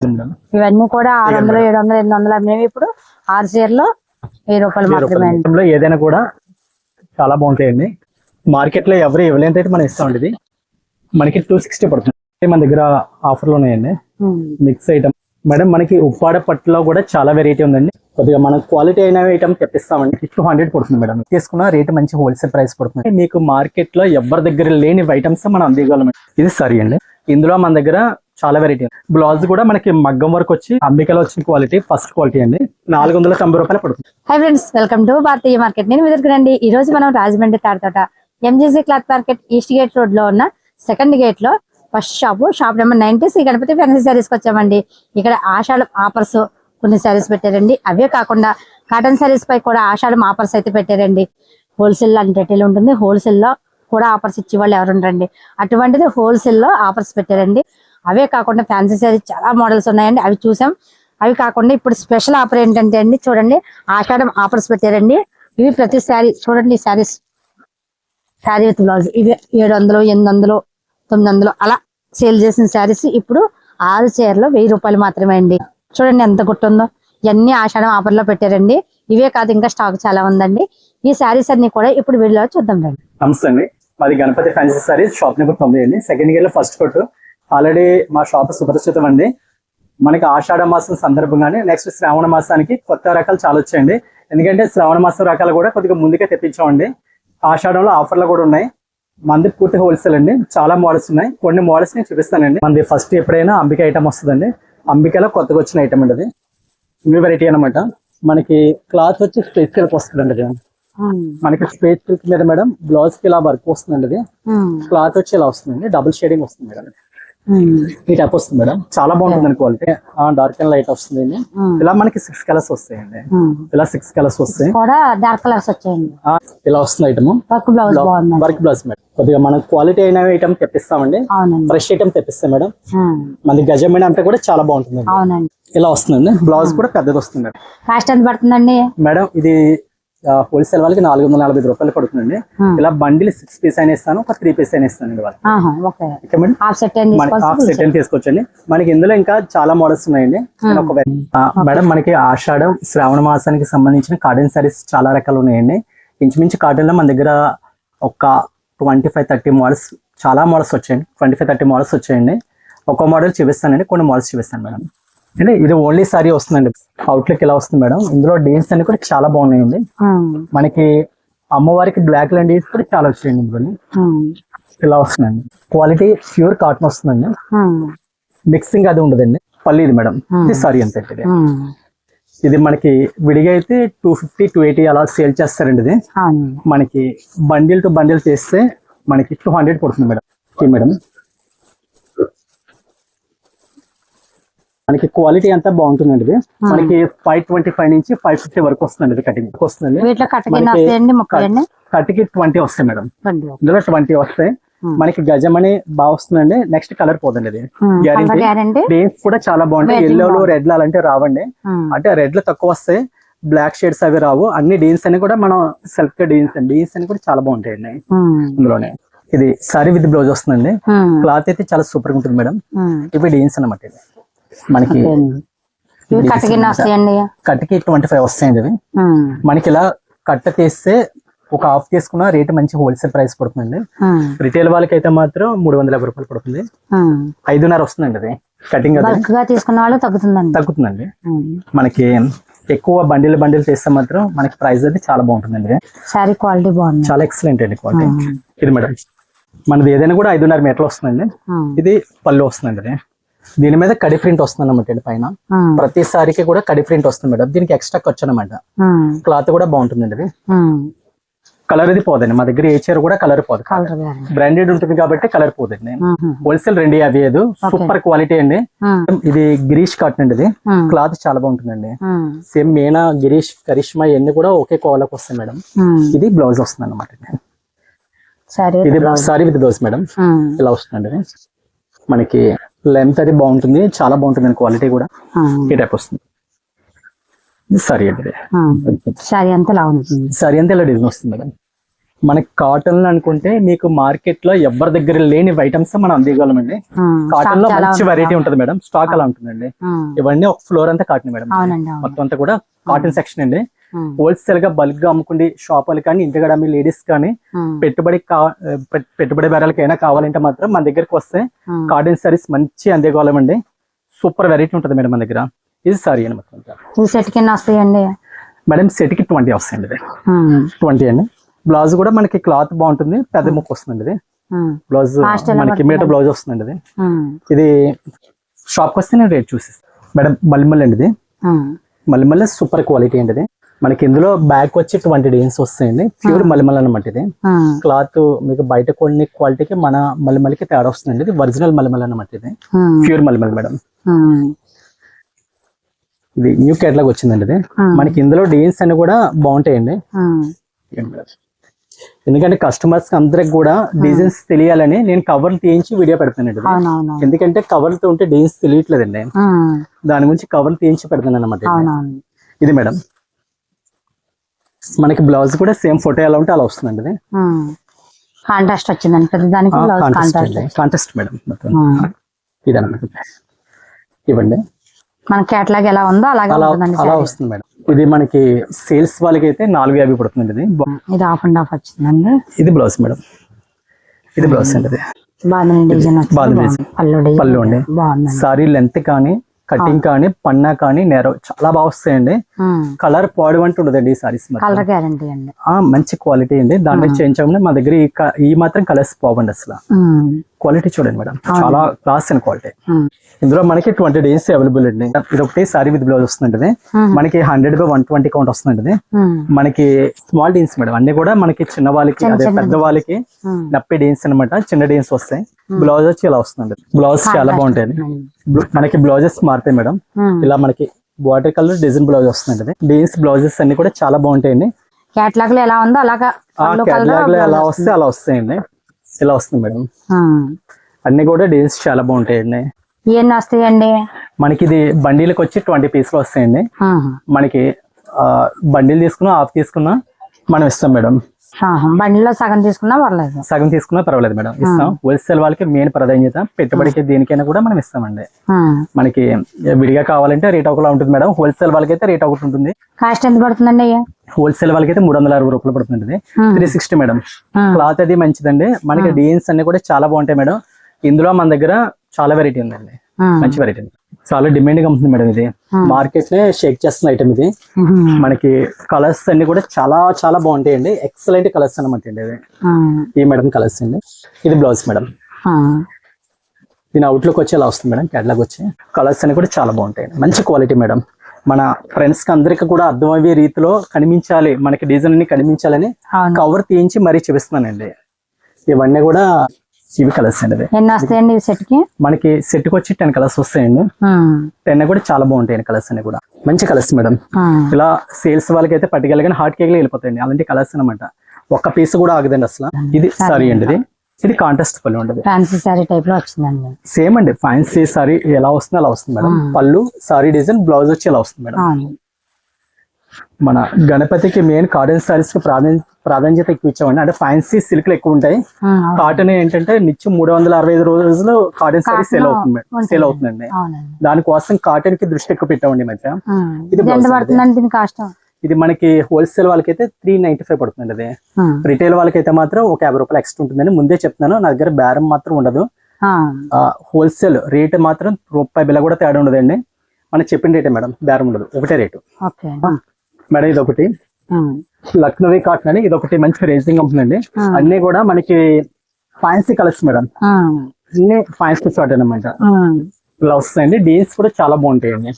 ఇవన్నీ కూడా ఆరు వందలు ఏడు వందలు ఎనిమిది వందలు అమ్మేవి ఇప్పుడు ఆరు చీరలు వెయ్యి రూపాయలు మాత్రమే అండి. మొత్తంలో ఏదైనా కూడా చాలా బాగుంటాయండి. మార్కెట్లో ఎవరు ఇవ్వలేని రేట్ మనం ఇస్తామండి ఇది. మనకి టూ సిక్స్టీ పడుతుంది. మన దగ్గర ఆఫర్లు ఉన్నాయండి. మిక్స్ ఐటమ్ మేడం మనకి ఉప్పాడ పట్టులో కూడా చాలా వెరైటీ ఉందండి. కొద్దిగా మనం క్వాలిటీ అయిన ఐటమ్ తెప్పిస్తామండి. టూ హండ్రెడ్ పడుతుంది మేడం తీసుకున్న రేట్ మంచి హోల్సేల్ ప్రైస్ పడుతుంది. మీకు మార్కెట్లో ఎవరి దగ్గర లేని ఐటమ్స్ మనం అందిగలం ఇది సరి అండి. ఇందులో మన దగ్గర చాలా వెరైటీ బ్లౌజ్ కూడా మనకి మగ్గం వరకు వచ్చి అంబికలో వచ్చిన క్వాలిటీ ఫస్ట్ క్వాలిటీ అండి. నాలుగు వందల తొంభై రూపాయలు పడుతుంది. Hi friends welcome to Bharatiya market నేను రండి ఈ రోజు మనం Rajahmundry Tadithota MGC cloth market east gate రోడ్లో ఉన్న second గేట్లో first shop shop number ninety Shri Ganapathi fancy సారీస్కి వచ్చామండి. ఇక్కడ ఆషాఢం ఆఫర్స్ కొన్ని శారీస్ పెట్టారండి. అవే కాకుండా కాటన్ శారీస్ పై కూడా ఆషాఢం ఆఫర్స్ అయితే పెట్టారండి. హోల్సేల్ అండ్ రిటైల్ ఉంటుంది. హోల్సేల్లో కూడా ఆఫర్స్ ఇచ్చే వాళ్ళు ఎవరు అటువంటిది హోల్సేల్లో ఆఫర్స్ పెట్టారండి. అవే కాకుండా ఫ్యాన్సీ శారీస్ చాలా మోడల్స్ ఉన్నాయండి. అవి చూసాం. అవి కాకుండా ఇప్పుడు స్పెషల్ ఆఫర్ ఏంటంటే అండి చూడండి. ఆషాఢం ఆఫర్స్ పెట్టారండి. ఇవి ప్రతి శారీ చూడండి శారీస్. Sari with blouse. ఇవి ఏడు వందలు ఎనిమిది వందలు తొమ్మిది వందలు అలా సేల్ చేసిన శారీస్ ఇప్పుడు ఆరు చీరలు వెయ్యి రూపాయలు మాత్రమే అండి. చూడండి ఎంత గుట్టుందో ఇవన్నీ ఆషాఢం ఆఫర్లో పెట్టారండి. ఇవే కాదు ఇంకా స్టాక్ చాలా ఉందండి. ఈ శారీస్ అన్ని కూడా ఇప్పుడు వీడియోలో చూద్దాం రండి. నమస్తే అండి. మాది Ganapathi fancy sarees. Shop number తొమ్మిది అండి. సెకండ్ ఇయర్లో ఫస్ట్ కొట్టు. ఆల్రెడీ మా షాప్ సుపరిచితం అండి. మనకి ఆషాఢ మాసం సందర్భంగానే నెక్స్ట్ శ్రావణ మాసానికి కొత్త రకాలు చాలా వచ్చాయండి. ఎందుకంటే శ్రావణ మాసం రకాలు కూడా కొద్దిగా ముందుకే తెప్పించామండి. ఆషాఢంలో ఆఫర్లు కూడా ఉన్నాయి. మంది పూర్తి హోల్సేల్ అండి. చాలా మోడల్స్ ఉన్నాయి. కొన్ని మోడల్స్ నేను చూపిస్తానండి. మనది ఫస్ట్ ఎప్పుడైనా అంబిక ఐటమ్ వస్తుందండి. అంబికలో కొత్తగా వచ్చిన ఐటమ్ అండి అది. న్యూ వెరైటీ అనమాట మనకి క్లాత్ వచ్చి స్పేస్ సిల్క్ వస్తుందండి అది. మనకి స్పేస్ సిల్క్ మీద మేడం బ్లౌజ్కి ఇలా వర్క్ వస్తుందండి అది. క్లాత్ వచ్చి ఇలా వస్తుందండి. డబుల్ షేడింగ్ వస్తుంది మేడం. ఈ టైప్ వస్తుంది మేడం. చాలా బాగుంటుందండి క్వాలిటీ డార్క్ అండ్ లైట్ వస్తుంది ఇలా మనకి సిక్స్ కలర్స్ వస్తాయండి. ఇలా సిక్స్ కలర్స్ వస్తాయి. కూడా డార్క్ కలర్స్ వచ్చాయండి. ఆ, ఇలా వస్తుంది item work blouse work blouse madam. కొద్దిగా మనం క్వాలిటీ అయిన ఐటమ్ తెప్పిస్తామండి. ఫ్రెష్ ఐటమ్ తెప్పిస్తాం మేడం. మనది గజమైన అంటే కూడా చాలా బాగుంటుంది ఇలా వస్తుందండి. బ్లౌజ్ కూడా పెద్దది వస్తుంది మేడం. కాస్ట్ ఎంత పడుతుందండి. మేడం ఇది హోల్సేల్ వాళ్ళకి నాలుగు వందల నలభై రూపాయలు పడుతుందండి. ఇలా బండిల్ సిక్స్ పీస్ అయినా ఇస్తాను ఒక త్రీ పీస్ అయినా ఇస్తానండి ఓకే. మేడం? హాఫ్ సెట్ అని తీసుకొచ్చండి మనకి ఇందులో ఇంకా చాలా మోడల్స్ ఉన్నాయండి. ఒక మేడం మనకి ఆషాఢం శ్రావణ మాసానికి సంబంధించిన కాటన్ సారీస్ చాలా రకాలు ఉన్నాయండి. ఇంచుమించు కాటన్లో మన దగ్గర ఒక ట్వంటీ ఫైవ్ థర్టీ మోడల్స్ చాలా మోడల్స్ వచ్చాయండి. ట్వంటీ ఫైవ్ థర్టీ మోడల్స్ వచ్చాయండి. ఒక మోడల్ చూపిస్తానండి కొన్ని మోడల్స్ చూపిస్తాను మేడం. అంటే ఇది ఓన్లీ సారీ వస్తుందండి. అవుట్లుక్ ఇలా వస్తుంది మేడం. ఇందులో డీల్స్ అన్ని కూడా చాలా బాగున్నాయండి. మనకి అమ్మవారికి బ్లాక్ లైన్ డీల్స్ కూడా చాలా వచ్చాయండి ఇందులో ఇలా వస్తుందండి. క్వాలిటీ ప్యూర్ కాటన్ వస్తుందండి. మిక్సింగ్ అది ఉండదండి. పల్లి ఇది మేడం. సారీ అంతే ఇది. మనకి విడిగా అయితే టూ ఫిఫ్టీ టూ ఎయిటీ అలా సేల్ చేస్తారండి ఇది. మనకి బండిల్ టు బండిల్ చేస్తే మనకి టూ హండ్రెడ్ పడుతుంది మేడం. మేడం. మనకి క్వాలిటీ అంతా బాగుంటుందండి ఇది. మనకి ఫైవ్ ట్వంటీ ఫైవ్ నుంచి ఫైవ్ ఫిఫ్టీ వరకు వస్తుందండి ఇది కటింగ్ వస్తుందండి. కట్టికి ట్వంటీ వస్తాయి మేడం. ఇందులో ట్వంటీ వస్తాయి. మనకి గజమని బాగా వస్తుందండి. నెక్స్ట్ కలర్ పోదండి ఇది. గ్యారెంటీ డేన్స్ కూడా చాలా బాగుంటాయి. ఎల్లోలు రెడ్ అలాంటివి రావండి. అంటే రెడ్లో తక్కువ వస్తాయి. బ్లాక్ షేడ్స్ అవి రావు. అన్ని డీన్స్ అని కూడా మనం సెల్ఫ్ డీన్స్ అండి. డీన్స్ అని కూడా చాలా బాగుంటాయండి ఇందులోనే. ఇది సారీ విత్ బ్లౌజ్ వస్తుందండి. క్లాత్ అయితే చాలా సూపర్గా ఉంటుంది మేడం. ఇవి డీన్స్ అన్నమాట ఇది. మనకి వస్తాయండి. కట్టికి ట్వంటీ ఫైవ్ వస్తాయండి ఉమ్, మనకి ఇలా కట్ట తీస్తే ఒక హాఫ్ తీసుకున్న రేట్ మంచి హోల్సేల్ ప్రైస్ పడుతుందండి. రిటైల్ వాళ్ళకి అయితే మాత్రం మూడు వందల యాభై రూపాయలు పడుతుంది. ఐదున్నర వస్తుందండి అది. కటింగ్ తీసుకున్న వాళ్ళు తగ్గుతుందండి. తగ్గుతుందండి. మనకి ఎక్కువ బండిల్ బండిల్ చేస్తే మాత్రం మనకి ప్రైస్ అది చాలా బాగుంటుందండి. శారీ క్వాలిటీ బాగుంది. చాలా ఎక్సలెంట్ అండి క్వాలిటీ. ఇది మేడం మనది ఏదైనా కూడా ఐదున్నర మీటర్లు వస్తుందండి. ఇది పళ్ళు వస్తుందండి దీని మీద కడి ప్రింట్ వస్తుంది అన్నమాట అండి పైన. ఉమ్, ప్రతి సారికి కూడా కడి ప్రింట్ వస్తుంది మేడం. దీనికి ఎక్స్ట్రా ఖర్చు అనమాట క్లాత్ కూడా బాగుంటుందండి ఇది. కలర్ ఇది పోదండి. మా దగ్గర ఏ చీర కూడా కలర్ పోదు. బ్రాండెడ్ ఉంటుంది కాబట్టి కలర్ పోదండి. హోల్సేల్ రెండు యాభై ఐదు సూపర్ క్వాలిటీ అండి. ఇది గిరీష్ కాటన్ అండి ఇది. క్లాత్ చాలా బాగుంటుందండి. సేమ్ మీనా గిరీష్ కరిష్మా ఇవన్నీ కూడా ఒకే కోవలకు వస్తాయి మేడం. ఇది బ్లౌజ్ వస్తుంది అనమాట ఇది సారీ విత్ బ్లౌజ్ మేడం. ఇలా వస్తుందండి మనకి లెంత్ అది బాగుంటుంది. చాలా బాగుంటుంది క్వాలిటీ కూడా. ఈ టైప్ వస్తుంది. సారీ అండి. శారీ అంతా ఇలా ఉంటుంది? సారీ అంతా ఇలా డిజైన్ వస్తుంది మేడం. మనకి కాటన్ అనుకుంటే మీకు మార్కెట్లో ఎవరి దగ్గర లేని ఐటమ్స్ మనం అందియగలమండి కాటన్లో మంచి వెరైటీ ఉంటుంది? మేడం. స్టాక్ అలా ఉంటుందండి. ఇవన్నీ ఒక ఫ్లోర్ అంతా కాటన్ మేడం. మొత్తం అంతా కూడా కాటన్ సెక్షన్ అండి. హోల్సేల్గా బల్క్గా అమ్ముకుండి షాపులు కానీ ఇంటికాడ మీ లేడీస్ కానీ పెట్టుబడి పెట్టుబడి బేరాలకైనా కావాలంటే మాత్రం మన దగ్గరికి వస్తే. కాటన్ సారీస్ మంచి అందేగలమండి సూపర్ వెరైటీ ఉంటుంది మేడం మన దగ్గర. ఇది సారీ అండి మొత్తం. ఈ సెట్ కింద వస్తాయండి? మేడం సెట్కి ట్వంటీ వస్తాయండి. ట్వంటీ అండి. బ్లౌజ్ కూడా మనకి క్లాత్ బాగుంటుంది పెద్ద ముక్క వస్తుంది ఇది. బ్లౌజ్ మనకి? మీటర్ బ్లౌజ్ వస్తుంది ఇది. ఇది షాప్కి వస్తే నేను రేట్ చూసిస్తాను మేడం మల్లిమల్ అండి ఇది. ఉమ్, మల్లిమల్ సూపర్ క్వాలిటీ అండి ఇది. మనకి ఇందులో బ్యాక్ వచ్చి ట్వంటీ డేస్ వస్తాయండి. ప్యూర్ మల్లిమల్ అనమాట ఇది. క్లాత్ మీకు బయట కొన్ని క్వాలిటీకి మన మల్లిమల్కి తేడా వస్తుందండి. ఇది ఒరిజినల్ మల్లిమల్ అనమాట ఇది. Pure mulmul madam. ఇది న్యూ కేటలాగ్ వచ్చిందండి ఇది. మనకి ఇందులో డిజైన్స్ అన్ని కూడా బాగుంటాయండి. ఉమ్, ఎందుకంటే కస్టమర్స్ అందరికి కూడా డిజైన్స్ తెలియాలని నేను కవర్ తీయించి వీడియో పెడతానండి ఎందుకంటే కవర్తో ఉంటే డిజైన్స్ తెలియట్లేదండి. దాని గురించి కవర్ తీయించి పెడతాను అనమాట ఇది మేడం. మనకి బ్లౌజ్ కూడా సేమ్ ఫోటో ఎలా ఉంటే అలా వస్తుందండి ఇది. కాంట్రాస్ట్ వచ్చిందండి ప్రతి దానికి బ్లౌజ్ కాంట్రాస్ట్ కాంటెస్ట్ మేడం. ఇదన్నమాట. ఇవ్వండి. మన కేటలాగ్ ఎలా ఉందో అలాగే అలా. వస్తుంది మేడం. ఇది మనకి సేల్స్ వాళ్ళకి అయితే నాలుగు యాభై పడుతుంది ఇది ఇది ఆఫ్ అండ్ ఆఫ్ వచ్చిందండి. ఇది బ్లౌజ్ మేడం. ఇది బ్లౌజ్ అండి ఇది. డిజైన్. పళ్ళు అండి. సారీ లెంత్ కానీ కటింగ్ కానీ పన్నా కానీ నేరో చాలా బాగా వస్తాయండి. కలర్ పాడు అంటూ ఉండదండి ఈ సారీస్ కలర్ గ్యారంటీ అండి. మంచి క్వాలిటీ అండి. దాంట్లో అవ్వకుండా మా దగ్గర ఈ మాత్రం కలర్స్ పోవండి అసలు. క్వాలిటీ చూడండి మేడం. చాలా క్లాస్ అండ్ క్వాలిటీ. ఇందులో మనకి ట్వంటీ డేస్ అవైలబుల్ అండి ఇది ఒకటి సారీ విత్ బ్లౌజ్ వస్తుందండి Hmm. మనకి hundred by one twenty count వస్తుందండి ఉమ్, మనకి స్మాల్ డీన్స్ మేడం. అన్ని కూడా మనకి చిన్న వాళ్ళకి అదే పెద్ద వాళ్ళకి నప్పే డీన్స్ అన్నమాట. చిన్న డీన్స్ వస్తాయి. బ్లౌజ్ వచ్చి ఇలా వస్తుందండి బ్లౌజ్ చాలా బాగుంటాయి. మనకి బ్లౌజెస్ మారుతాయి మేడం. ఇలా మనకి వాటర్ కలర్ డిజైన్ బ్లౌజ్ వస్తుందండి డీన్స్ బ్లౌజెస్ అన్ని కూడా చాలా బాగుంటాయండి. కేటలాగ్లో ఎలా ఉందో అలాగా ఎలా వస్తే అలా వస్తాయండి. ఇలా వస్తుంది మేడం. అన్ని కూడా డీన్స్ చాలా బాగుంటాయండి. ఇవన్నీ వస్తాయండి? మనకి ఇది బండిలకు వచ్చి ట్వంటీ పీస్లు వస్తాయండి. మనకి ఆ, బండిల్ తీసుకున్నా హాఫ్ తీసుకున్నా మనం ఇస్తాం మేడం. బండిలో సగం తీసుకున్నా పర్లేదు. సగం తీసుకున్నా పర్వాలేదు మేడం. ఇస్తాం. హోల్సేల్ వాళ్ళకి మెయిన్ ప్రాధాన్యత పెట్టుబడికి దేనికైనా కూడా మనం ఇస్తామండి. మనకి విడిగా కావాలంటే రేట్ ఒకలా ఉంటుంది మేడం. హోల్సేల్ వాళ్ళకి అయితే రేట్ ఒకటి ఉంటుంది. కాస్ట్ ఎంత పడుతుందండి హోల్సేల్ వాళ్ళకి అయితే మూడు వందల అరవై రూపాయలు పడుతుంది. Three sixty madam. క్లాత్ అది మంచిదండి. మనకి డిజైన్స్ అన్ని కూడా చాలా బాగుంటాయి మేడం. ఇందులో మన దగ్గర చాలా వెరైటీ ఉందండి. మంచి వెరైటీ చాలా డిమాండ్గా ఉంటుంది మేడం ఇది. మార్కెట్లో షేక్ చేస్తున్న ఐటమ్ ఇది. మనకి కలర్స్ అన్ని కూడా చాలా చాలా బాగుంటాయండి. ఎక్సలెంట్ కలర్స్ అనమాట అండి ఉమ్, ఈ మేడం కలర్స్ అండి. ఇది బ్లౌజ్ మేడం. దీని అవుట్లుక్ వచ్చి ఇలా వస్తుంది మేడం కేటలాగ్ వచ్చి. కలర్స్ అన్ని కూడా చాలా బాగుంటాయి మంచి క్వాలిటీ మేడం మన ఫ్రెండ్స్కి అందరికి కూడా అర్థమయ్యే రీతిలో కనిపించాలి. మనకి డిజైన్ అన్ని కనిపించాలని కవర్ తీయించి మరీ చూపిస్తున్నానండి. ఇవన్నీ కూడా ఇవి కలర్స్ అండి. ఎన్ని వస్తాయండి ఈ సెట్కి? మనకి సెట్కి వచ్చి టెన్ కలర్స్ వస్తాయండి. టెన్ కూడా చాలా బాగుంటాయి కలర్స్ అన్ని కూడా. మంచి కలర్స్ మేడం. ఇలా సేల్స్ వాళ్ళకి అయితే పట్టుకెళ్ళగానే హార్ట్ కేక్ వెళ్ళిపోతాయండి. అలాంటి కలర్స్ అనమాట ఒక్క పీస్ కూడా ఆగదండి అసలు. ఇది సారీ అండి ఇది. ఇది కాంట్రాస్ట్ పళ్ళు ఉండదు. ఫ్యాన్సీ శారీ టైప్లో వచ్చిందండి. సేమ్ అండి. ఫ్యాన్సీ సారీ ఎలా వస్తుందో అలా వస్తుంది మేడం. పళ్ళు సారీ డిజైన్ బ్లౌజ్ వచ్చి ఇలా వస్తుంది మేడం. మన గణపతికి మెయిన్ కాటన్ సారీస్కి ప్రాధాన్య ప్రాధాన్యత ఎక్కువ ఇచ్చామండి అంటే ఫ్యాన్సీ సిల్క్లు ఎక్కువ ఉంటాయి. కాటన్ ఏంటంటే నిత్యం మూడు వందల అరవై ఐదు రోజులు కాటన్ సారీ సేల్ అవుతుంది. సేల్ అవుతుందండి. దానికోసం కాటన్కి దృష్టి ఎక్కువ పెట్టామండి మధ్య. ఇది ఇది మనకి హోల్సేల్ వాళ్ళకైతే త్రీ నైన్టీ ఫైవ్ పడుతుంది అది రిటైల్ వాళ్ళకైతే మాత్రం ఒక యాభై రూపాయలు ఎక్స్ట్రా ఉంటుందని ముందే చెప్తున్నాను. నా దగ్గర బేరం మాత్రం ఉండదు. హోల్సేల్ రేట్ మాత్రం రూపాయి బిల్ల కూడా తేడా ఉండదండి. మనం చెప్పిన రేటే మేడం బేరం ఉండదు. ఒకటే రేటు మేడం ఇది ఒకటి లక్నోవి కాటన్ అని ఇది ఒకటి మంచి రేసింగ్ ఉంటుందండి. అన్ని కూడా మనకి ఫ్యాన్సీ కలర్స్ మేడం. అన్ని ఫ్యాన్సీ షార్ట్ అనమాట ఇలా వస్తాయండి డీల్స్ కూడా చాలా బాగుంటాయండి.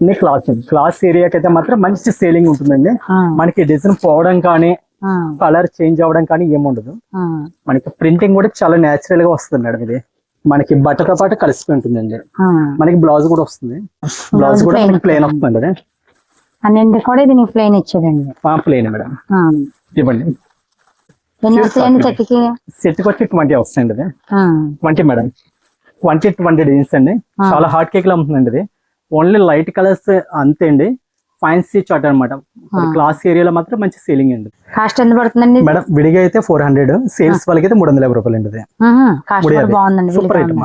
అన్ని క్లాత్ క్లాత్ ఏరియాకి అయితే మాత్రం మంచి సేలింగ్ ఉంటుందండి. మనకి డిజైన్ పోవడం కానీ కలర్ చేంజ్ అవ్వడం కానీ ఏముండదు మనకి ప్రింటింగ్ కూడా చాలా నేచురల్గా వస్తుంది మేడం ఇది. మనకి బట్టతో పాటు కలిసిపోయి ఉంటుందండి. మనకి బ్లౌజ్ కూడా వస్తుంది. బ్లౌజ్ కూడా. మనకి ప్లేన్ వస్తుంది అన్నింటి కూడా ఇది నీకు ప్లెయిన్ ఇచ్చాడండి ప్లేన్ మేడం. ఇవ్వండి. ఎన్ని వస్తాయండి చెట్టుకి? వచ్చి ట్వంటీ వస్తుంది ఇది twenty madam. Twenty twenty designs అండి. చాలా హాట్ కేక్లో అమ్ముతుందండి ఇది. ఓన్లీ లైట్ కలర్స్ అంతే అండి. ఫ్యాన్సీ చాట్ అనమాట. క్లాస్ ఏరియాలో మాత్రం మంచి సేలింగ్ అండి కాస్ట్ ఎంత పడుతుందండి మేడం విడిగా అయితే ఫోర్ హండ్రెడ్ సేల్స్ వాళ్ళకి అయితే మూడు వందల యాభై రూపాయలు అండి. బాగుందండి సూపర్ ఐటమ్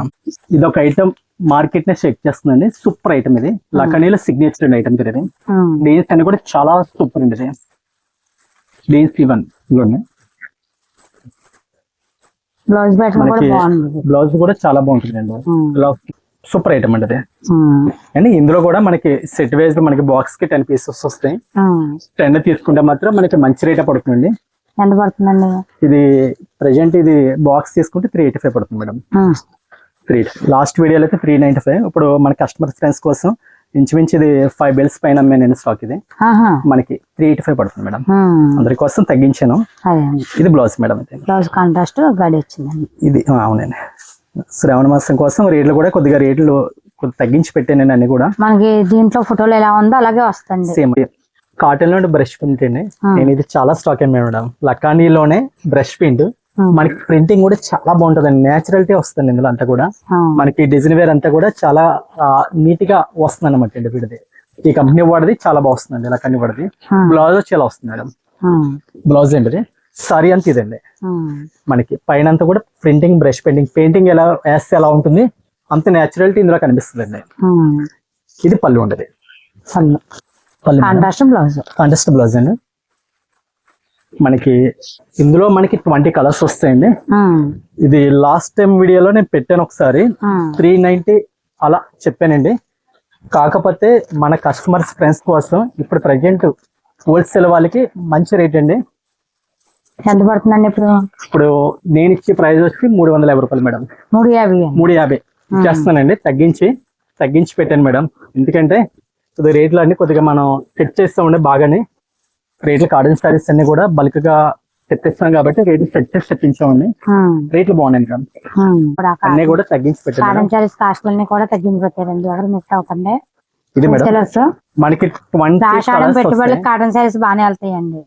ఇది ఒక ఐటమ్ మార్కెట్ని చెక్ చేస్తుందండి. సూపర్ ఐటమ్ ఇది. లకనీలో సిగ్నేచర్ ఐటమ్ ఇది. ఉమ్, డీన్స్ అన్ని కూడా చాలా సూపర్ అండి ఇది డీన్స్ ఇవన్ ఇవన్నీ బ్లౌజ్ బ్లౌజ్ కూడా చాలా బాగుంటుంది అండి సూపర్ ఐటమ్ అండి ఉమ్, అండ్ ఇందులో కూడా మనకి సెట్ వైజ్ మనకి బాక్స్కి టెన్ పీసెస్ వస్తాయి. టెన్ తీసుకుంటే మాత్రం మనకి మంచి రేట్ పడుతుందండి. ఎంత పడుతుందండి? ఇది ప్రెజెంట్ ఇది బాక్స్ తీసుకుంటే త్రీ ఎయిటీ ఫైవ్ పడుతుంది మేడం. త్రీ లాస్ట్ వీడియోలో అయితే త్రీ నైన్టీ ఫైవ్ ఇప్పుడు మన కస్టమర్ ఫ్రెండ్స్ కోసం ఇంచుమించు ఇది ఫైవ్ బిల్స్ పైన అమ్మాను స్టాక్ ఇది. మనకి త్రీ ఎయిటీ ఫైవ్ పడుతుంది మేడం. అందరి కోసం తగ్గించాను. అదే ఇది బ్లౌజ్ మేడం బ్లౌజ్ కాంట్రాస్ట్ గడి వచ్చిందండి. ఇది అవునండి. శ్రావణ మాసం కోసం రేట్లు కూడా కొద్దిగా రేట్లు కొద్దిగా తగ్గించి పెట్టానండి అన్ని కూడా. మనకి దీంట్లో ఫోటోలు ఎలా ఉందో అలాగే వస్తుంది సేమ్ కాటన్లో బ్రష్ పెయింట్ అండి. నేను ఇది చాలా స్టాక్ అయ్యాను మేడం. లకానీలోనే బ్రష్ పెయింట్ మనకి ప్రింటింగ్ కూడా చాలా బాగుంటుందండి. నేచురాలిటీ వస్తుంది ఇందులో అంతా కూడా. మనకి డిజైన్ వేర్ అంతా కూడా చాలా నీట్గా వస్తుంది అనమాట అండి వీడిది. ఈ కంపెనీ వాడిది చాలా బాగా వస్తుందండి లకానీ వాడిది. బ్లౌజ్ ఎలా వస్తుంది మేడం. బ్లౌజ్ అండి సారీ అంత ఇదండి. మనకి పైన కూడా ప్రింటింగ్ బ్రష్ పెయింటింగ్ పెయింటింగ్ ఎలా వేస్తే ఎలా ఉంటుంది అంత నేచురాలిటీ ఇందులో కనిపిస్తుంది అండి. ఇది పళ్ళు ఉండదు. పళ్ళు. పళ్ళు కాంట్రాస్ట్ బ్లౌజ్ కాంటెస్ట్ బ్లౌజ్ అండి. మనకి ఇందులో మనకి ట్వంటీ కలర్స్ వస్తాయండి. ఇది లాస్ట్ టైం వీడియోలో నేను పెట్టాను ఒకసారి. త్రీ నైన్టీ అలా చెప్పానండి. కాకపోతే మన కస్టమర్స్ ఫ్రెండ్స్ కోసం ఇప్పుడు ప్రజెంట్ హోల్సేల్ వాళ్ళకి మంచి రేట్ అండి. ఎంత పడుతుందండి ఇప్పుడు? ఇప్పుడు నేను ఇచ్చే ప్రైస్ వచ్చి మూడు వందల యాభై రూపాయలు మేడం. మూడు యాభై మూడు యాభై. చేస్తానండి తగ్గించి తగ్గించి పెట్టాను మేడం. ఎందుకంటే కొద్దిగా రేట్లు అన్ని కొద్దిగా మనం సెట్ చేస్తూ ఉండే బాగానే. రేట్లు కాటన్ సారీస్ అన్ని కూడా బల్క్గా తెప్పిస్తున్నాం కాబట్టి రేట్లు సెట్ చేసి తెప్పించామండి రేట్లు బాగున్నాయి మేడం. అన్ని కూడా తగ్గించి పెట్టాను కూడా తగ్గించి పెట్టారండి ఎవరు మిస్ అవ్వకండి? ఇది మేడం. మనకి పెట్టుబడులకు కాటన్ సారీస్ బాగానే వెళ్తాయండి.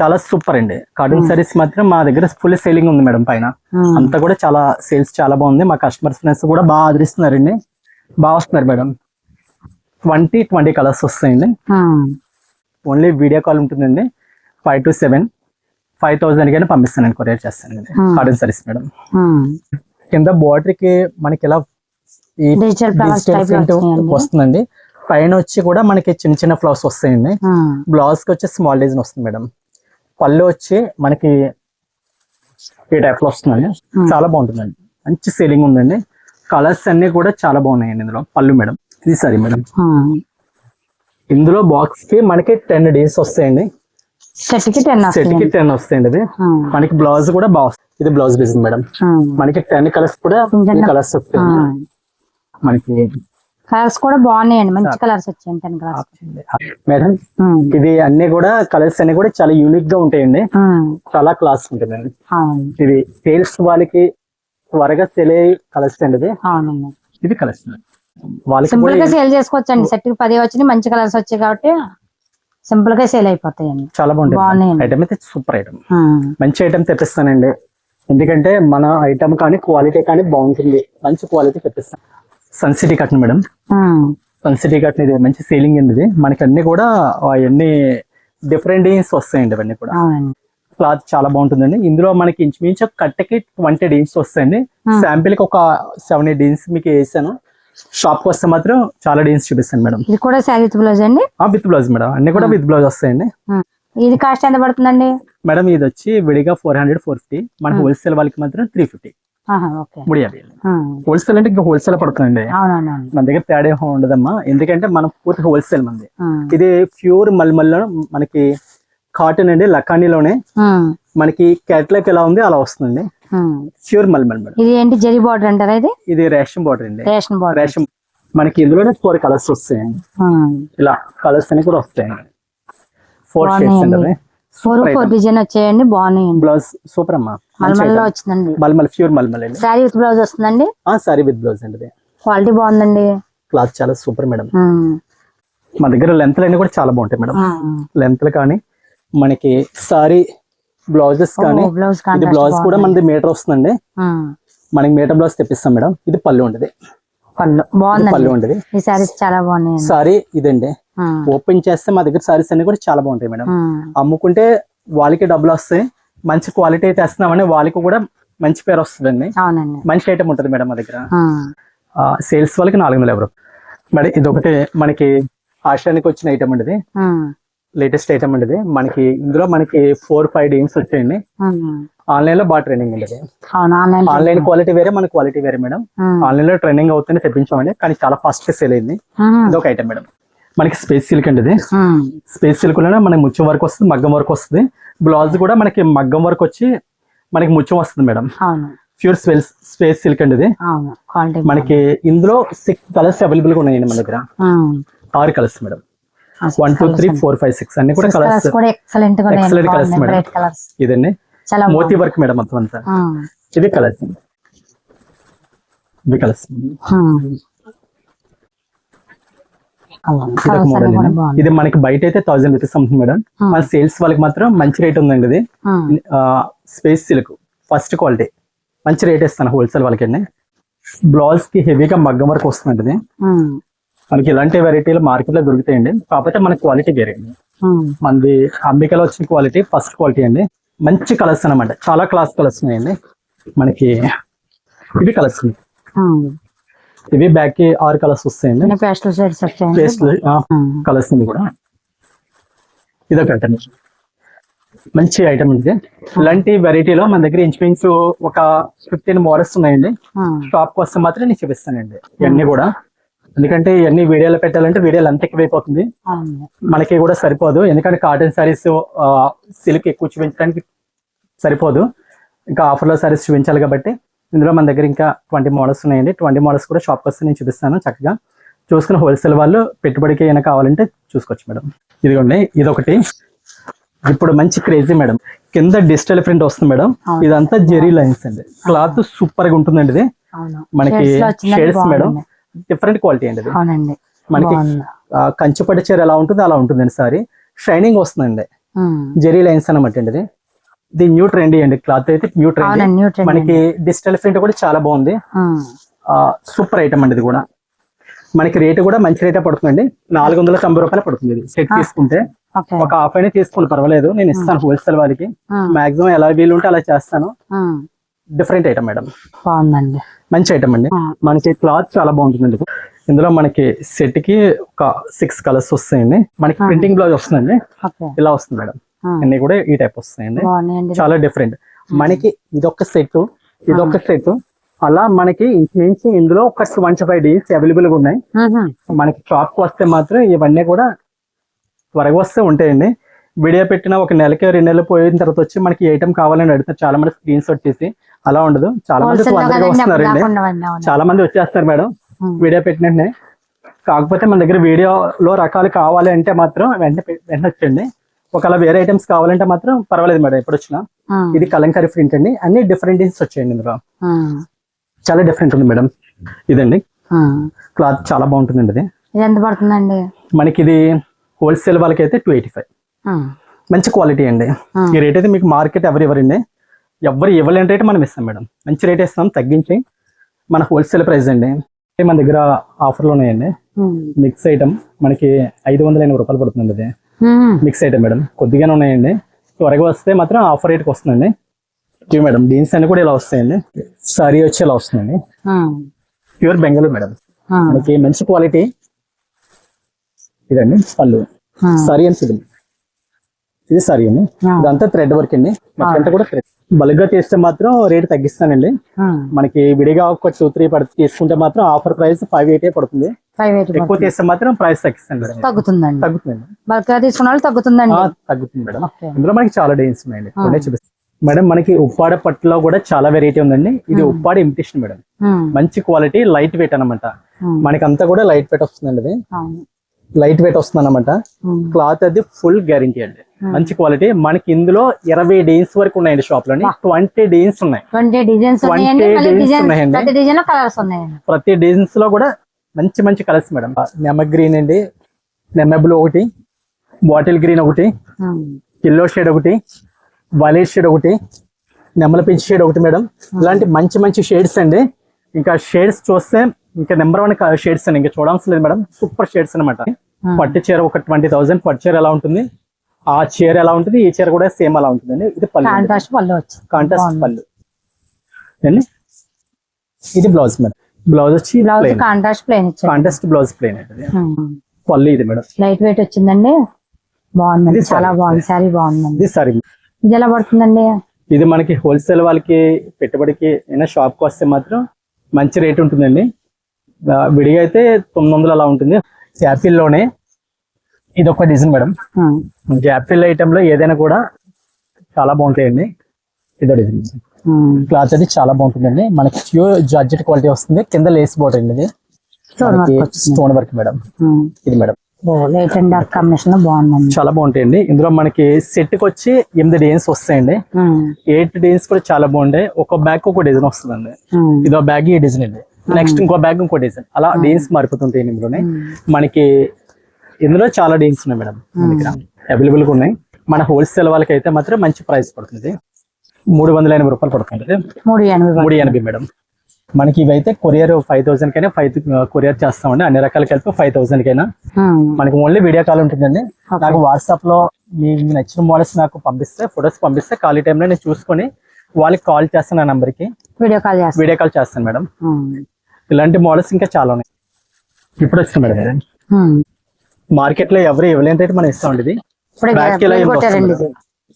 చాలా సూపర్ అండి. కాటన్ సారీస్ మాత్రం మా దగ్గర ఫుల్ సేలింగ్ ఉంది మేడం పైన. ఉమ్, అంతా కూడా చాలా సేల్స్ చాలా బాగుంది. మా కస్టమర్స్ ఫ్రెండ్స్ కూడా బాగా ఆదరిస్తున్నారండి. బాగా వస్తున్నారు మేడం. ట్వంటీ ట్వంటీ కలర్స్ వస్తాయండి. ఓన్లీ వీడియో కాల్ ఉంటుందండి. Five to seven five thousand కానీ పంపిస్తాను కొరియర్ చేస్తానండి. Hmm. Cotton sarees madam. కింద border కి మనకి ఇలా ఈ డిజిటల్ ఫ్లవర్స్ digital టైప్లో print వచ్చినాయండి వస్తుందండి. పైన వచ్చి కూడా మనకి చిన్న చిన్న ఫ్లవర్స్ వస్తాయండి. బ్లౌజ్కి వచ్చి స్మాల్ డిజైన్ వస్తుంది మేడం. పళ్ళు వచ్చి మనకి ఈ టైప్లో వస్తుందండి. చాలా బాగుంటుందండి. మంచి సేలింగ్ ఉందండి. కలర్స్ అన్ని కూడా చాలా బాగున్నాయండి ఇందులో. పళ్ళు మేడం. ఇది సరే మేడం. ఇందులో బాక్స్కి మనకి టెన్ డేస్ వస్తాయండి. సెట్కి టెన్ సెట్కి వస్తాయండి. టెన్ వస్తాయండి ఇది. మనకి బ్లౌజ్ కూడా బాగా ఇది బ్లౌజ్ డిజైన్ మేడం. మనకి టెన్ కలర్స్ కూడా కలర్స్ వస్తాయి. మనకి కలర్స్ కూడా బాగున్నాయండి. మంచి కలర్స్ వచ్చాయి టెన్ కలర్స్. మేడం ఇది అన్ని కూడా కలర్స్ అన్ని కూడా చాలా యూనిక్గా ఉంటాయండి. చాలా క్లాస్ అవును ఇది సేల్స్ వాళ్ళకి త్వరగా సెల్ కలర్స్ అండి ఇది. ఇది కలర్స్ సింపుల్గా సేల్ చేసుకోవచ్చండి. సెట్ పది వచ్చినాయి మంచి కలర్స్ వచ్చాయి కాబట్టి సింపుల్గా సేల్ అయిపోతాయండి. చాలా బాగుంటుంది. ఐటమ్ అయితే సూపర్ ఐటమ్ మంచి ఐటమ్ తెప్పిస్తానండి. ఎందుకంటే మన ఐటమ్ కానీ క్వాలిటీ కానీ బాగుంటుంది. మంచి క్వాలిటీ తెప్పిస్తాను సన్ సిటీ కట్న మేడం. సన్ సిటీ కట్న ఇది మంచి సేలింగ్ అండి ఇది మనకి అన్ని కూడా అవన్నీ డిఫరెంట్ డిజైన్స్ వస్తాయండి ఇవన్నీ కూడా. క్లాత్ చాలా బాగుంటుందండి. ఇందులో మనకి ఇంచుమించు కట్టకి ట్వంటీ డిజైన్స్ వస్తాయండి. శాంపిల్కి ఒక సెవెన్ ఎయిట్ డిజైన్స్ మీకు వేసాను. షాప్కి వస్తే మాత్రం చాలా డిజైన్స్ చూపిస్తాను మేడం. ఇది కూడా శారీ బ్లౌజ్ అండి? With blouse madam. అన్ని కూడా విత్ బ్లౌజ్ వస్తాయండి. ఇది కాస్ట్ ఎంత పడుతుందండి? మేడం ఇది వచ్చి విడిగా ఫోర్ హండ్రెడ్ ఫోర్ ఫిఫ్టీ. మన. హోల్సేల్ వాళ్ళకి మాత్రం త్రీ ఫిఫ్టీ. హోల్సేల్ అంటే ఇంకా హోల్సేల్ పడుతుందండి. మన దగ్గర తేడా ఉండదమ్మా. ఎందుకంటే మనం పూర్తి హోల్సేల్ మంది ఇది ప్యూర్ మల్మల్లో మనకి కాటన్ అండి లకానీలోనే. మనకి క్యాట్లాక్ ఎలా ఉంది అలా వస్తుంది. ప్యూర్ మల్మల్ ఇది ఏంటి జరీ బార్డర్ అంటారా ఇది? ఇది రేషన్ బార్డర్ అండి. Ration border. రేషన్ మనకి ఇందులోనే ఫోర్ కలర్స్ వస్తాయండి. ఇలా కలర్స్ అని కూడా వస్తాయండి. Four shades. అండి ఫోర్ ఫోర్ డిజైన్ వచ్చాయండి బాగున్నాయండి. బ్లౌజ్ సూపర్ అమ్మా. మల్మల్లో వచ్చిందండి. మల్మల్ ప్యూర్ మల్మల్ అండి శారీ విత్ బ్లౌజ్ వస్తుందండి సారీ విత్ బ్లౌజ్ అండి. ఇది క్వాలిటీ బాగుందండి. క్లాత్ చాలా సూపర్ మేడం. మా దగ్గర లెంత్లు అన్ని కూడా చాలా బాగుంటాయి మేడం. లెంత్లు కానీ మనకి సారీ బ్లౌజెస్ కానీ బ్లౌజ్ ఇది కాంట్రాస్ట్ బ్లౌజ్ కూడా. మనది మీటర్ వస్తుందండి. మనకి మీటర్ బ్లౌజ్ తెప్పిస్తాం మేడం. ఇది పళ్ళు ఉండదు. పళ్ళు. ఇది పళ్ళు ఉండదు. ఈ చాలా బాగున్నాయండి. సారీ ఇదండి. ఓపెన్ చేస్తే మా దగ్గర సారీస్ అన్ని కూడా చాలా బాగుంటాయి మేడం. అమ్ముకుంటే వాళ్ళకి డబ్బులు వస్తాయి. మంచి క్వాలిటీ తెస్తున్నామని వాళ్ళకి కూడా మంచి పేరు వస్తుందండి. అవునండి. మంచి ఐటమ్ ఉంటుంది మేడం మా దగ్గర. సేల్స్ వాళ్ళకి నాలుగు వందల ఎవరు మేడం ఇది ఒకటి మనకి ఆశ్రయానికి వచ్చిన ఐటమ్ అండి ఇది. లేటెస్ట్ ఐటమ్ అండి ఇది. మనకి ఇందులో మనకి ఫోర్ ఫైవ్ డేమ్స్ వచ్చాయండి. ఆన్లైన్లో బాగా ట్రైనింగ్ అండి ఆన్లైన్ క్వాలిటీ వేరే మన క్వాలిటీ వేరే మేడం. ఆన్లైన్లో ట్రైనింగ్ అవుతుంది తెప్పించామండి కానీ చాలా ఫాస్ట్గా సేల్ అయింది. ఇది ఒక ఐటమ్ మేడం. మనకి స్పేస్ సిల్క్ అండి ఇది. స్పేస్ సిల్క్లోనే మనకి ముత్యం వర్క్ వస్తుంది మగ్గం వర్క్ వస్తుంది. బ్లౌజ్ కూడా మనకి మగ్గం వర్క్ వచ్చి మనకి ముత్యం వస్తుంది మేడం. ప్యూర్ స్పెల్స్ స్పేస్ సిల్క్ అండి ఇది. మనకి ఇందులో సిక్స్ కలర్స్ అవైలబుల్గా ఉన్నాయండి మన దగ్గర. ఆరు colours madam. One two three four five six అన్ని కూడా కలర్స్ ఎక్సలెంట్ కలర్స్ ఇదండి. చాలా మోతీ. వర్క్ మేడం మొత్తం అంతా. ఇవి కలర్స్ ఇవి కలర్స్ ఉమ్. అవును, ఇది ఒక colours మోడల్ అన్ని కూడా అండి. బాగున్నాయి. ఇది మనకి బయట అయితే థౌసండ్ రూపీస్ అమ్ముతుంది మేడం. మన సేల్స్ వాళ్ళకి మాత్రం మంచి రేట్ ఉందండి ఇది. స్పేస్ సిల్క్ ఫస్ట్ క్వాలిటీ మంచి రేట్ ఇస్తాను హోల్సేల్ వాళ్ళకి అండి బ్లౌజ్కి హెవీగా మగ్గం వర్క్ వస్తుందండి ఇది. ఉమ్, మనకి ఇలాంటి వెరైటీలు మార్కెట్లో దొరుకుతాయండి. కాకపోతే మన క్వాలిటీ వేరే మనది అంబికలో వచ్చిన క్వాలిటీ ఫస్ట్ క్వాలిటీ అండి. మంచి కలర్స్ అన్నమాట. చాలా క్లాస్ కలర్స్ ఉన్నాయండి. మనకి ఇవి కలర్స్. ఇవి బ్యాక్కి ఆరు కలర్స్ వస్తాయండి. పేస్టల్ షేడ్స్ కలర్స్ కూడా. ఇదొక ఐటమ్ మంచి ఐటమ్ ఇది. ఇలాంటి వెరైటీలో మన దగ్గర ఇంచుమించు ఒక ఫిఫ్టీన్ మోడల్స్ ఉన్నాయండి. షాప్కి వస్తే మాత్రం నేను చూపిస్తానండి. ఇవన్నీ కూడా. ఎందుకంటే ఇవన్నీ వీడియోలో పెట్టాలంటే వీడియోలు అంత ఎక్కువైపోతుంది. మనకి కూడా సరిపోదు. ఎందుకంటే కాటన్ శారీస్ సిల్క్ ఎక్కువ చూపించడానికి సరిపోదు. ఇంకా ఆఫర్లో శారీస్ చూపించాలి కాబట్టి. ఇందులో మన దగ్గర ఇంకా ట్వంటీ మోడల్స్ ఉన్నాయండి. ట్వంటీ మోడల్స్ కూడా షాప్కి వస్తే నేను చూపిస్తాను చక్కగా. చూసుకుని హోల్సేల్ వాళ్ళు పెట్టుబడికి ఏమైనా కావాలంటే చూసుకోవచ్చు మేడం. ఇదిగోండి ఇదొకటి. ఇప్పుడు మంచి క్రేజీ మేడం. కింద డిజిటల్ ప్రింట్ వస్తుంది మేడం. ఇదంతా జెరీ లైన్స్ అండి. క్లాత్ సూపర్గా ఉంటుందండి ఇది. మనకి షేడ్స్ మేడం. డిఫరెంట్ క్వాలిటీ అండి ఇది. మనకి కంచిపట్టు చీర ఎలా ఉంటుంది అలా ఉంటుందండి సారీ. షైనింగ్ వస్తుందండి. జెరీ లైన్స్ అనమాట అండి ఇది. ఇది న్యూ ట్రెండ్ అండి. క్లాత్ అయితే న్యూ ట్రెండ్ మనకి డిజిటల్ ప్రింట్ కూడా చాలా బాగుంది. సూపర్ ఐటమ్ అండి ఇది కూడా. మనకి రేటు కూడా మంచి రేటే పడుతుందండి. నాలుగు వందల తొంభై రూపాయలు పడుతుంది ఇది. సెట్ తీసుకుంటే ఒక హాఫ్ అయినా తీసుకోండి పర్వాలేదు. నేను ఇస్తాను హోల్సేల్ వాళ్ళకి మాక్సిమం ఎలా వీలు ఉంటే అలా చేస్తాను. డిఫరెంట్ ఐటమ్ మేడం బాగుందండి. మంచి ఐటమ్ అండి. మనకి క్లాత్ చాలా బాగుంటుందండి ఇందులో మనకి సెట్కి ఒక సిక్స్ కలర్స్ వస్తాయండి. మనకి. ప్రింటింగ్ బ్లౌజ్ వస్తుందండి. ఇలా వస్తుంది మేడం అన్ని కూడా ఈ టైప్ వస్తాయండి. చాలా డిఫరెంట్ మనకి ఇదొక సెట్ ఇదొక సెట్ అలా మనకి ఇంచుమించు ఇందులో ఒక ట్వంటీ ఫైవ్ డేస్ అవైలబుల్గా ఉన్నాయి. మనకి షాప్కి వస్తే మాత్రం ఇవన్నీ కూడా త్వరగా వస్తే ఉంటాయండి. వీడియో పెట్టిన ఒక నెలకి రెండు నెలలు పోయిన తర్వాత వచ్చి మనకి ఐటమ్ కావాలని అడుగుతారు చాలా మంది స్క్రీన్స్ వచ్చేసి అలా ఉండదు. చాలా మంది అప్పుడు వస్తున్నారండి. చాలా మంది వచ్చేస్తారు మేడం. వీడియో పెట్టినట్టే కాకపోతే మన దగ్గర వీడియోలో రకాలు కావాలి అంటే మాత్రం వెంటనే వెంటనే వచ్చండి ఒకవేళ వేరే ఐటమ్స్ కావాలంటే మాత్రం పర్వాలేదు మేడం ఎప్పుడు వచ్చినా ఇది కలంకారీ ప్రింట్ అండి. అన్ని డిఫరెంట్ డిజైన్స్ వచ్చాయండి ఇందులో. చాలా డిఫరెంట్ ఉంది మేడం. ఇదండి. క్లాత్ చాలా బాగుంటుందండి ఇది ఎంత పడుతుందండి? మనకి ఇది హోల్సేల్ వాళ్ళకి అయితే టూ ఎయిటీ ఫైవ్ మంచి క్వాలిటీ అండి. ఈ రేట్ అయితే మీకు మార్కెట్ ఎవరు ఇవ్వరండి. ఎవరు ఇవ్వలేని రేట్ మనం ఇస్తాం మేడం. మంచి రేట్ ఇస్తాం తగ్గించి మన హోల్సేల్ ప్రైస్ అండి. మన దగ్గర ఆఫర్లు ఉన్నాయండి. మిక్స్ ఐటమ్ మనకి ఐదు వందల ఎనభై రూపాయలు పడుతుంది ఉమ్, మిక్స్ ఐటమ్ మేడం కొద్దిగానే ఉన్నాయండి. త్వరగా వస్తే మాత్రం ఆఫర్ రేట్కి వస్తుందండి. ఇవి మేడం డీన్స్ అన్ని కూడా ఇలా వస్తాయండి. సారీ వచ్చి ఇలా వస్తుందండి. ప్యూర్ బెంగళూరు మేడం మనకి మంచి క్వాలిటీ ఇదండి పళ్ళు. సారీ అని చూడండి ఇది సారీ అండి. ఆ. ఇదంతా థ్రెడ్ వర్క్ అండి. మొత్తం కూడా థ్రెడ్ బల్క్గా చేస్తే మాత్రం రేట్ తగ్గిస్తానండి. ఉమ్, మనకి విడిగా ఒక టూ త్రీ పడి తీసుకుంటే మాత్రం ఆఫర్ ప్రైస్ ఫైవ్ ఎయిటీ పడుతుంది. ఎక్కువ తీస్తే మాత్రం ప్రైస్ తగ్గిస్తాను మేడం. తగ్గుతుందండి. తగ్గుతుందండి బల్క్గా తీసుకున్న వాళ్ళు తగ్గుతుందండి తగ్గుతుంది మేడం. ఇందులో మనకి చాలా డిజైన్స్ ఉన్నాయండి. చూపిస్తాను మేడం మనకి ఉప్పాడ పట్టులో కూడా చాలా వెరైటీ ఉందండి. ఇది. Uppada imitation madam. మంచి క్వాలిటీ లైట్ వెయిట్ అన్నమాట. ఉమ్, మనకి అంతా కూడా లైట్ వెయిట్ వస్తుందండి అవును. లైట్ వెయిట్ వస్తుంది అనమాట క్లాత్ అది ఫుల్ గ్యారంటీ అండి. మంచి క్వాలిటీ మనకి ఇందులో ఇరవై డేస్ వరకు ఉన్నాయండి షాప్లోని. ట్వంటీ డేస్ ఉన్నాయి. ట్వంటీ డిజైన్స్ ఉన్నాయండి. 20 మళ్ళీ designs డిజైన్స్ ఉన్నాయండి. ప్రతి డిజైన్లో కలర్స్ ఉన్నాయండి. ప్రతి డిజైన్స్లో కూడా మంచి మంచి కలర్స్ మేడం. నెమ గ్రీన్ అండి. నెమ బ్లూ ఒకటి. బాటిల్ గ్రీన్ ఒకటి. ఎల్లో షేడ్ ఒకటి. వైలెట్ షేడ్ ఒకటి. నెమల పెంచి షేడ్ ఒకటి మేడం. ఇలాంటి మంచి మంచి షేడ్స్ అండి. ఇంకా షేడ్స్ చూస్తే ఇంకా నెంబర్ వన్ షేడ్స్ అండి. ఇంకా చూడాల్సిన లేదు మేడం. సూపర్ షేడ్స్ అనమాట Hmm. పట్టు చీర ఒక ట్వంటీ థౌసండ్ పట్టు చీర ఎలా ఉంటుంది? ఆ చీర ఎలా ఉంటుంది? ఈ చీర కూడా సేమ్ అలా ఉంటుందండి. ఇది పళ్ళు. కాంట్రాస్ట్ పళ్ళు వచ్చి. కాంట్రాస్ట్ బాగుంది. పళ్ళు. ఏండి? ఇది బ్లౌజ్ మేడం. బ్లౌజ్ వచ్చి బ్లౌజ్ కాంట్రాస్ట్ ప్లేన్ ఇచ్చారు. కాంట్రాస్ట్ బ్లౌజ్ అండి పళ్ళు ఇది మేడం. లైట్ వెయిట్ వచ్చిందండి. బాగుందండి. ఇది చాలా. బాగుంది. శారీ బాగుందండి. ఇది సారీ ఇది ఎలా పడుతుందండి? ఇది మనకి హోల్సేల్ వాళ్ళకి పెట్టుబడికి అయినా షాప్కి వస్తే మాత్రం మంచి రేట్ ఉంటుందండి. విడిగా అయితే తొమ్మిది వందలు అలా ఉంటుంది. యాపిల్లోనే ఇది ఒక డిజైన్ మేడం. యాపిల్ ఐటెంలో ఏదైనా కూడా చాలా బాగుంటాయండి. ఇదో డిజైన్. క్లాత్ అది చాలా బాగుంటుందండి. మనకి ప్యూర్ జార్జెట్ క్వాలిటీ వస్తుంది. కింద లేస్ బోట్ అండి ఇది. Stone work madam. ఇది మేడం. ఓ లైట్ అండ్ డార్క్ కాంబినేషన్లో బాగుందండి. చాలా బాగుంటాయండి. ఇందులో మనకి సెట్కి వచ్చి ఎనిమిది డిజైన్స్ వస్తాయండి. ఎయిట్ డిజైన్స్ కూడా చాలా బాగుంటాయి ఒక బ్యాగ్ ఒక డిజైన్ వస్తుందండి. ఇదో బ్యాగ్ ఈ డిజైన్ ఇది నెక్స్ట్ ఇంకో బ్యాగ్ ఇంకో డిజైన్ అలా డిజైన్స్ మారిపోతుంటాయి ఇందులోనే. మనకి ఇందులో చాలా డిజైన్స్ ఉన్నాయి మేడం. అవైలబుల్గా ఉన్నాయి. మన హోల్సేల్ వాళ్ళకి అయితే మాత్రం మంచి ప్రైస్ పడుతుంది. మూడు వందల ఎనభై రూపాయలు పడుతుంది. మూడు ఎనభై మూడు ఎనభై మేడం. మనకి ఇవైతే కొరియర్ ఫైవ్ థౌసండ్ కైనా ఫైవ్ కొరియర్ చేస్తామండి. అన్ని రకాల కలిపి ఫైవ్ థౌసండ్ కైనా ఉమ్. మనకి ఓన్లీ వీడియో కాల్ ఉంటుందండి. నాకు వాట్సాప్లో మీకు నచ్చిన మోడల్స్ నాకు పంపిస్తే ఫొటోస్ పంపిస్తే ఖాళీ టైంలో నేను చూసుకొని వాళ్ళకి కాల్ చేస్తాను ఆ నంబర్కి వీడియో కాల్ వీడియో కాల్ చేస్తాను మేడం. ఉమ్. ఇలాంటి మోడల్స్ ఇంకా చాలా ఉన్నాయి. ఇప్పుడు వచ్చింది మేడం. ఉమ్. మార్కెట్లో ఎవరు ఇవ్వలేని రేట్ మనం ఇస్తామండి ఇది.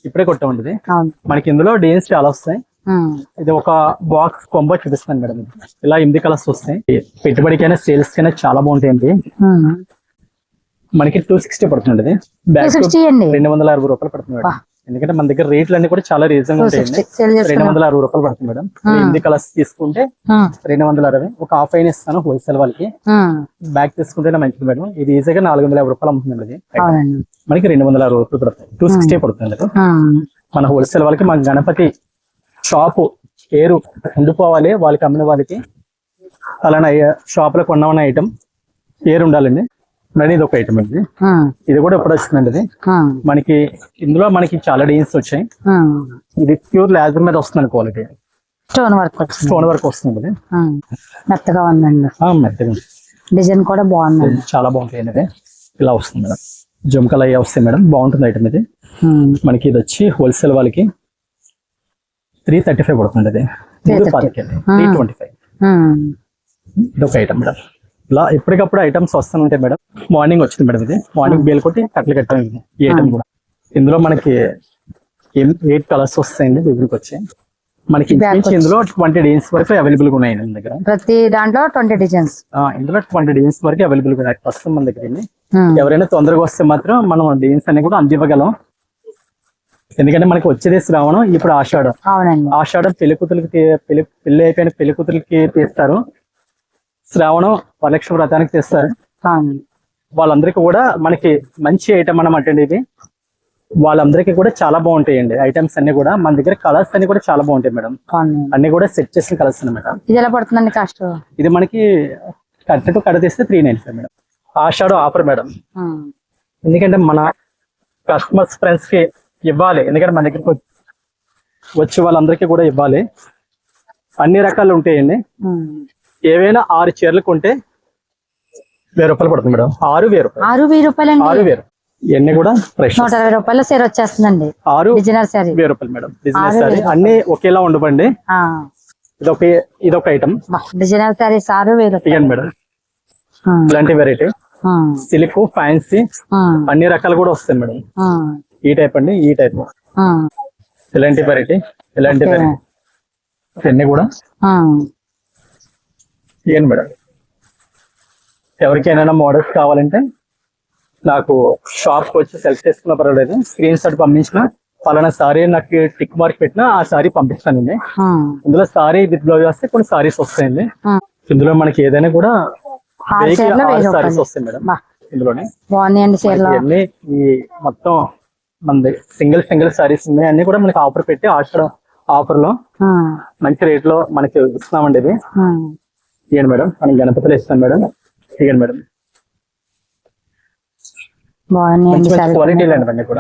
ఇప్పుడే కొట్టామండి మనకి ఇందులో డిజైన్స్ చాలా వస్తాయి. ఇది ఒక బాక్స్ కొంబో చూపిస్తాను మేడం. ఇలా ఎనిమిది కలర్స్ వస్తాయి పెట్టుబడికైనా సేల్స్ కైనా చాలా బాగుంటాయండి. మనకి టూ సిక్స్టీ పడుతుంది రెండు వందల అరవై రూపాయలు పడుతుంది. ఎందుకంటే మన దగ్గర రేట్లు అన్ని కూడా చాలా రీజన్ ఉంటాయండి రెండు వందల అరవై రూపాయలు పడుతుంది మేడం. ఎనిమిది కలర్స్ తీసుకుంటే. రెండు వందల అరవై ఒక హాఫ్ అయిన ఇస్తాను హోల్సేల్ వాళ్ళకి. బ్యాగ్ తీసుకుంటేనే మంచిది మేడం. ఇది ఈజీగా నాలుగు వందల యాభై రూపాయలు అమ్ముతుంది ఇది. మనకి రెండు వందల అరవై రూపాయలు పడుతుంది. టూ సిక్స్టీ పడుతుంది. మన హోల్సేల్ వాళ్ళకి మన గణపతి షాపు పేరు ఉండిపోవాలి. వాళ్ళకి అమ్మిన వాళ్ళకి. అలానే షాప్లో కొన్నామన్న ఐటమ్ పేరు ఉండాలండి. మరి ఇది ఒక ఐటమ్ అండి. ఇది కూడా ఎప్పుడు వచ్చిందండి ఇది. మనకి ఇందులో మనకి చాలా డిజైన్స్ వచ్చాయి. ఇది ప్యూర్ లేజర్ మీద వస్తుంది. Quality stone work stone work వస్తుంది. మెత్తగా ఉందండి. మెత్తగా ఉంది. డిజైన్ కూడా బాగుందండి. చాలా బాగుంటాయి ఇది. ఇలా వస్తుంది మేడం. జుమ్కలు అయ్యి వస్తాయి మేడం. బాగుంటుంది ఐటమ్ ఇది. మనకి ఇది వచ్చి హోల్సేల్ వాళ్ళకి త్రీ థర్టీ ఫైవ్ పడుతుంది ఇది 335. Three twenty five. ఇది ఒక ఐటమ్ మేడం. ఇలా ఎప్పటికప్పుడు ఐటమ్స్ వస్తుంటాయి మేడం. మార్నింగ్ వచ్చింది మేడం ఇది. మార్నింగ్ బేల్ కొట్టి కట్టలు కట్టాం ఇది. ఈ ఐటమ్ కూడా. ఇందులో మనకి ఎయిట్ కలర్స్ వస్తాయండి దగ్గరికి వచ్చాయి మనకి ఇందులో ట్వంటీ డేస్ వరకు అవైలబుల్గా ఉన్నాయండి మన దగ్గర. ప్రతి దాంట్లో ట్వంటీ డిజైన్స్. ఇందులో ట్వంటీ డేస్ వరకు అవైలబుల్గా ఉన్నాయి. ప్రస్తుతం మన దగ్గర. ఎవరైనా తొందరగా వస్తే మాత్రం మనం డేన్స్ అన్ని కూడా అందివ్వగలం. ఎందుకంటే మనకి వచ్చేది శ్రావణం ఇప్పుడు ఆషాఢం. ఆషాఢం పెళ్ళి కూతురికి పెళ్ళి పెళ్ళి అయిపోయిన పెళ్ళి కూతురికి తీస్తారు. శ్రావణం వరలక్ష్మి వ్రతానికి తీస్తారు. అవును. వాళ్ళందరికీ కూడా మనకి మంచి ఐటమ్ అన్నమాట అండి ఇది. వాళ్ళందరికీ కూడా చాలా బాగుంటాయండి. ఐటమ్స్ అన్ని కూడా మన దగ్గర కలర్స్ అన్ని కూడా చాలా బాగుంటాయి మేడం. అన్ని కూడా సెట్ చేసిన కలర్స్ అన్నమాట. ఇది ఎలా పడుతుందండి కాస్ట్? ఇది మనకి కట్ టు తీస్తే three nine five madam. Ashadham offer madam. ఎందుకంటే మన కస్టమర్స్ ఫ్రెండ్స్కి ఇవ్వాలి. ఎందుకంటే మన దగ్గరికి వచ్చే వాళ్ళందరికీ కూడా ఇవ్వాలి. అన్ని రకాలు ఉంటాయండి. ఏవైనా ఆరు చీరలు కొంటే వెయ్యి రూపాయలు పడుతుంది మేడం. ఆరు వెయ్యి రూపాయలు. ఆరు వెయ్యి రూపాయలండి. ఆరు వేరు ఇవన్నీ కూడా ఫ్రెష్ నూట అరవై రూపాయల సేర్ వచ్చేస్తుందండి. ఆరు డిజైనర్ శారీ వెయ్యి రూపాయలు మేడం. బిజినెస్ ఆరు సారీ. అన్ని ఒకేలా ఉండబండి ఇది ఒక ఇది ఒక ఐటమ్ డిజైనర్ శారీస్ ఆరు వెయ్యి రూపాయలు. ఇవ్వండి మేడం. ఇలాంటి వెరైటీ సిల్క్ ఫ్యాన్సీ అన్ని రకాలు కూడా వస్తాయి మేడం. ఈ టైప్ అండి ఈ టైప్ ఇలాంటి వెరైటీ ఇలాంటి. వెరైటీ ఇవన్నీ కూడా. ఇవ్వండి మేడం. ఎవరికైనా మోడల్స్ కావాలంటే నాకు షాప్ వచ్చి సెలెక్ట్ చేసుకున్న పర్వాలేదు. స్క్రీన్ షాట్ పంపించిన పలానా సారీ నాకు టిక్ మార్క్ పెట్టినా ఆ సారీ పంపిస్తానండి ఇందులో సారీ విత్ బ్లౌజ్ వస్తే కొన్ని సారీస్ వస్తాయండి. ఇందులో మనకి ఏదైనా కూడా సారీస్ వస్తాయి మేడం ఇందులోనే. ఇవన్నీ ఈ మొత్తం మన సింగిల్ సింగిల్ సారీస్ ఉన్నాయి. అన్ని కూడా మనకి ఆఫర్ పెట్టి ఆఫర్ ఆఫర్లో మంచి రేట్లో మనకి ఇస్తున్నామండి ఇది. ఇవ్వండి మేడం. మనం గణపతిలో ఇస్తాం మేడం. ఇవ్వండి మేడం.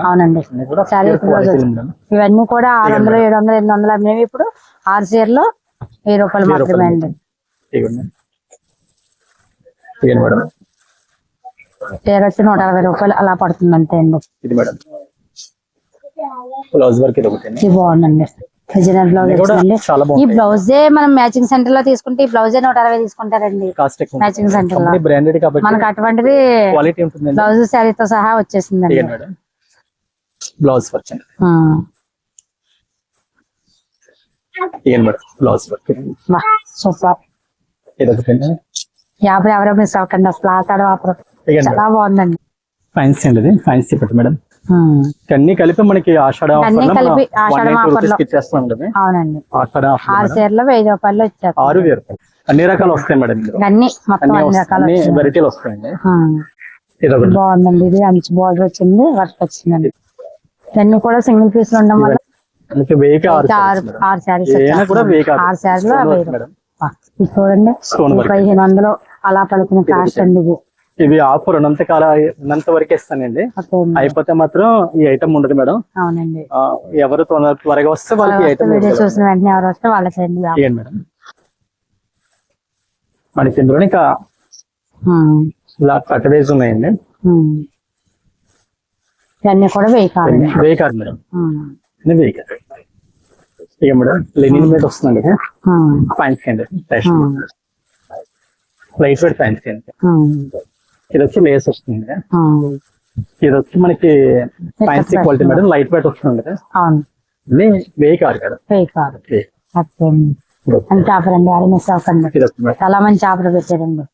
అవునండి. ఇవన్నీ కూడా ఆరు వందలు ఏడు వందలు ఎనిమిది వందలు అమ్మేవి ఇప్పుడు ఆరు చీరలు వెయ్యి రూపాయలు మాత్రమే. అండి. చీర వచ్చి నూట అరవై రూపాయలు అలా పడుతుంది అంతే అండి. ఇది బాగుందండి. డిజైనర్ బ్లౌజ్ ఈ బ్లౌజే మనం మ్యాచింగ్ సెంటర్లో తీసుకుంటే ఈ బ్లౌజే నూట అరవై తీసుకుంటారండి. మ్యాచింగ్ సెంటర్లో. మనకు అటువంటిది బ్లౌజ్ శారీతో సహా వచ్చేసిందండి. బ్లౌజ్ వర్క్ అండి. Blouse super. యాభై ఎవరో మిస్ అవ్వకండి అసలు ఇదిగోండి చాలా బాగుందండి. ఫైన్స్ అండి ఫైన్స్ చెప్పండి మేడం. అన్ని కలిపి మనకి ఆషాఢ కలిపి ఆషాఢం అవునండి. ఆరు చీరలు వెయ్యి రూపాయలు వచ్చారు ఆరు వేరు రూపాయలు. అన్ని రకాలు వస్తాయి మేడం అన్ని మొత్తం అన్ని. రకాలు. వెరైటీలు వస్తాయండి. ఒకటి. బాగుందండి. ఇది మంచి బార్డర్ వచ్చింది. వర్క్ వచ్చిందండి. ఇవన్నీ కూడా సింగిల్ పీస్ ఉండడం వల్ల ఆరు ఆరు శారీస్ శారీలు చూడండి. పదిహేను వందలు అలా పడుతున్న కాస్ట్ అండి ఇది. ఇవి ఆఫర్ ఉన్నంత కాల ఉన్నంత వరకే ఇస్తానండి. అయిపోతే మాత్రం ఈ ఐటమ్ ఉండదు మేడం. అవునండి. ఎవరు త్వర- త్వరగా వస్తే వాళ్ళకి ఐటమ్ చూసిన వెంటనే ఎవరు వస్తే వాళ్ళకి మేడం. మనకి ఇందులో ఇంకా ఇలా కట్టడేస్ ఉన్నాయండి. ఇవన్నీ కూడా వెయ్యి వెయ్యి కాదు మేడం. వెయ్యి కాదు. ఇక మేడం లెనిన్ మీద వస్తుందండి ప్యాంట్స్ అండి. లైట్ వెయిట్ ప్యాంట్స్ అండి. ఇది వచ్చి లేస్ వస్తుంది. ఇది వచ్చి మనకి fancy quality madam light weight వస్తుంది ఇది వెయ్యి కాదు కదా వెయ్యి కాదు. ఓకే. అండి ఆఫర్ అది మిస్ అవ్వకండి మేడం. చాలా మంచి ఆఫర్ పెట్టారండి.